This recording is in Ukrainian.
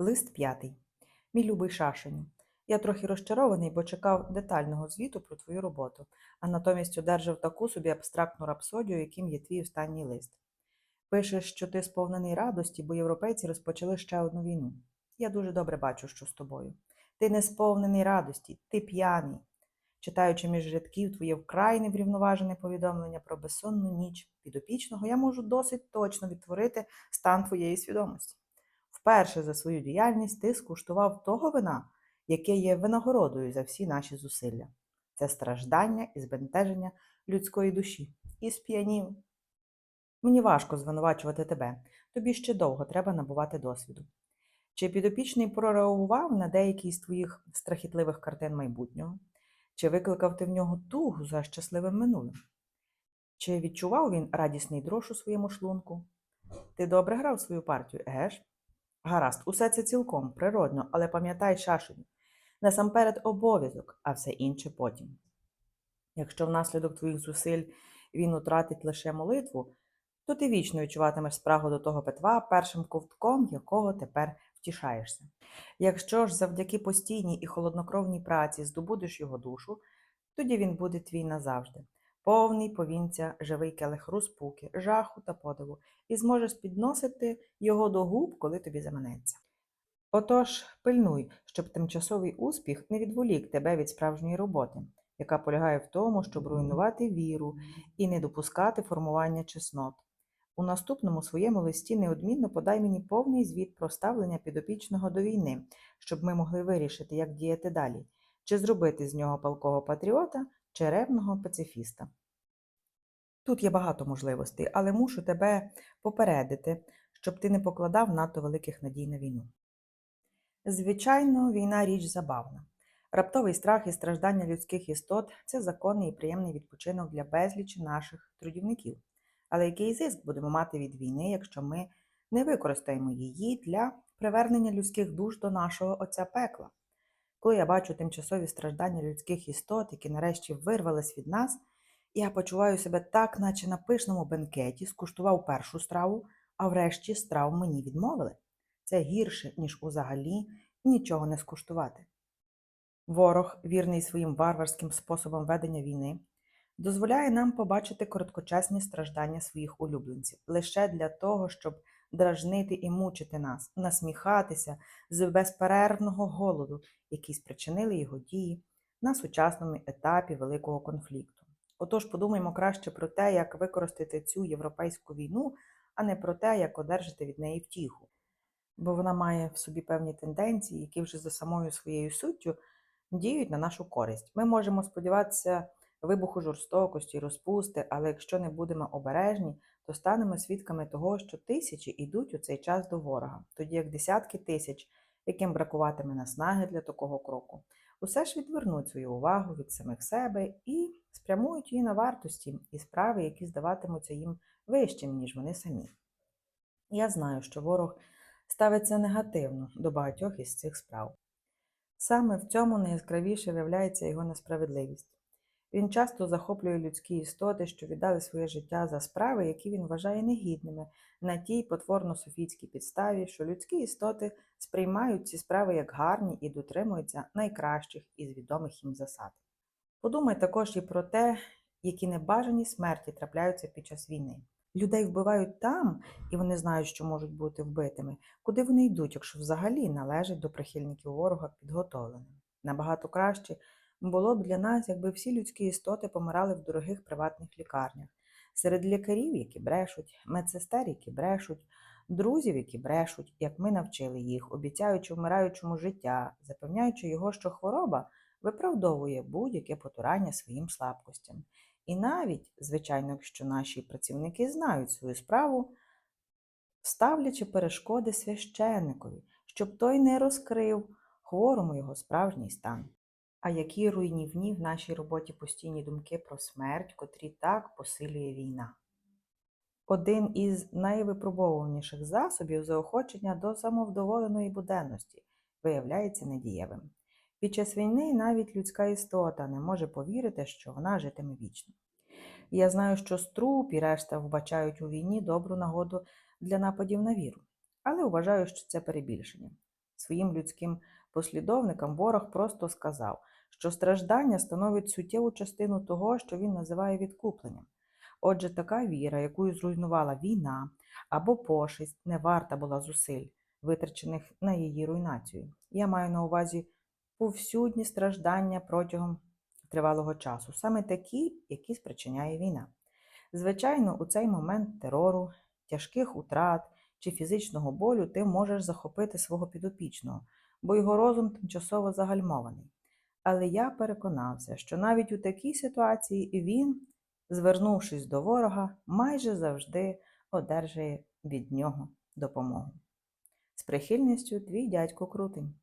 Лист п'ятий. Мій любий Шашеню. Я трохи розчарований, бо чекав детального звіту про твою роботу, а натомість одержав таку собі абстрактну рапсодію, яким є твій останній лист. Пишеш, що ти сповнений радості, бо європейці розпочали ще одну війну. Я дуже добре бачу, що з тобою. Ти не сповнений радості, ти п'яний. Читаючи між рядків твоє вкрай неврівноважене повідомлення про безсонну ніч підопічного, я можу досить точно відтворити стан твоєї свідомості. Вперше за свою діяльність ти скуштував того вина, яке є винагородою за всі наші зусилля. Це страждання і збентеження людської душі. І сп'янів. Мені важко звинувачувати тебе. Тобі ще довго треба набувати досвіду. Чи підопічний прореагував на деякі з твоїх страхітливих картин майбутнього? Чи викликав ти в нього тугу за щасливим минулим? Чи відчував він радісний дрож у своєму шлунку? Ти добре грав свою партію, еге ж? Гаразд, усе це цілком природно, але пам'ятай, Шашеню, насамперед обов'язок, а все інше потім. Якщо внаслідок твоїх зусиль він утратить лише молитву, то ти вічно відчуватимеш спрагу до того петва, першим ковтком якого тепер втішаєшся. Якщо ж завдяки постійній і холоднокровній праці здобудеш його душу, тоді він буде твій назавжди, повний повінця, живий келих розпуки, жаху та подиву, і зможеш підносити його до губ, коли тобі заманеться. Отож, пильнуй, щоб тимчасовий успіх не відволік тебе від справжньої роботи, яка полягає в тому, щоб руйнувати віру і не допускати формування чеснот. У наступному своєму листі неодмінно подай мені повний звіт про ставлення підопічного до війни, щоб ми могли вирішити, як діяти далі, чи зробити з нього палкого патріота, чи ревного пацифіста. Тут є багато можливостей, але мушу тебе попередити, щоб ти не покладав надто великих надій на війну. Звичайно, війна річ забавна. Раптовий страх і страждання людських істот це законний і приємний відпочинок для безлічі наших трудівників. Але який зиск будемо мати від війни, якщо ми не використаємо її для привернення людських душ до нашого Отця пекла? Коли я бачу тимчасові страждання людських істот, які нарешті вирвались від нас, я почуваю себе так, наче на пишному бенкеті скуштував першу страву, а врешті страв мені відмовили. Це гірше, ніж узагалі нічого не скуштувати. Ворог, вірний своїм варварським способом ведення війни, дозволяє нам побачити короткочасні страждання своїх улюбленців лише для того, щоб дражнити і мучити нас, насміхатися з безперервного голоду, який спричинили його дії на сучасному етапі великого конфлікту. Отож, подумаймо краще про те, як використати цю європейську війну, а не про те, як одержати від неї втіху. Бо вона має в собі певні тенденції, які вже за самою своєю суттю діють на нашу користь. Ми можемо сподіватися вибуху жорстокості, розпусти, але якщо не будемо обережні, то станемо свідками того, що тисячі йдуть у цей час до ворога, тоді як десятки тисяч, яким бракуватиме наснаги для такого кроку, усе ж відвернуть свою увагу від самих себе і спрямують її на вартості і справи, які здаватимуться їм вищими, ніж вони самі. Я знаю, що ворог ставиться негативно до багатьох із цих справ. Саме в цьому найяскравіше виявляється його несправедливість. Він часто захоплює людські істоти, що віддали своє життя за справи, які він вважає негідними, на тій потворно-софійській підставі, що людські істоти сприймають ці справи як гарні і дотримуються найкращих із відомих їм засад. Подумай також і про те, які небажані смерті трапляються під час війни. Людей вбивають там, і вони знають, що можуть бути вбитими, куди вони йдуть, якщо взагалі належать до прихильників ворога підготовленим. Набагато краще було б для нас, якби всі людські істоти помирали в дорогих приватних лікарнях, серед лікарів, які брешуть, медсестер, які брешуть, друзів, які брешуть, як ми навчили їх, обіцяючи вмираючому життя, запевняючи його, що хвороба виправдовує будь-яке потурання своїм слабкостям. І навіть, звичайно, якщо наші працівники знають свою справу, ставлячи перешкоди священникові, щоб той не розкрив хворому його справжній стан. А які руйнівні в нашій роботі постійні думки про смерть, котрі так посилює війна. Один із найвипробовуваніших засобів заохочення до самовдоволеної буденності виявляється недієвим. Під час війни навіть людська істота не може повірити, що вона житиме вічно. Я знаю, що струп і решта вбачають у війні добру нагоду для нападів на віру, але вважаю, що це перебільшення. Своїм людським послідовникам ворог просто сказав, що страждання становить суттєву частину того, що він називає відкупленням. Отже, така віра, якою зруйнувала війна або пошесть, не варта була зусиль, витрачених на її руйнацію. Я маю на увазі повсюдні страждання протягом тривалого часу, саме такі, які спричиняє війна. Звичайно, у цей момент терору, тяжких утрат чи фізичного болю ти можеш захопити свого підопічного, бо його розум тимчасово загальмований. Але я переконався, що навіть у такій ситуації він, звернувшись до ворога, майже завжди одержує від нього допомогу. З прихильністю твій дядько Крутень.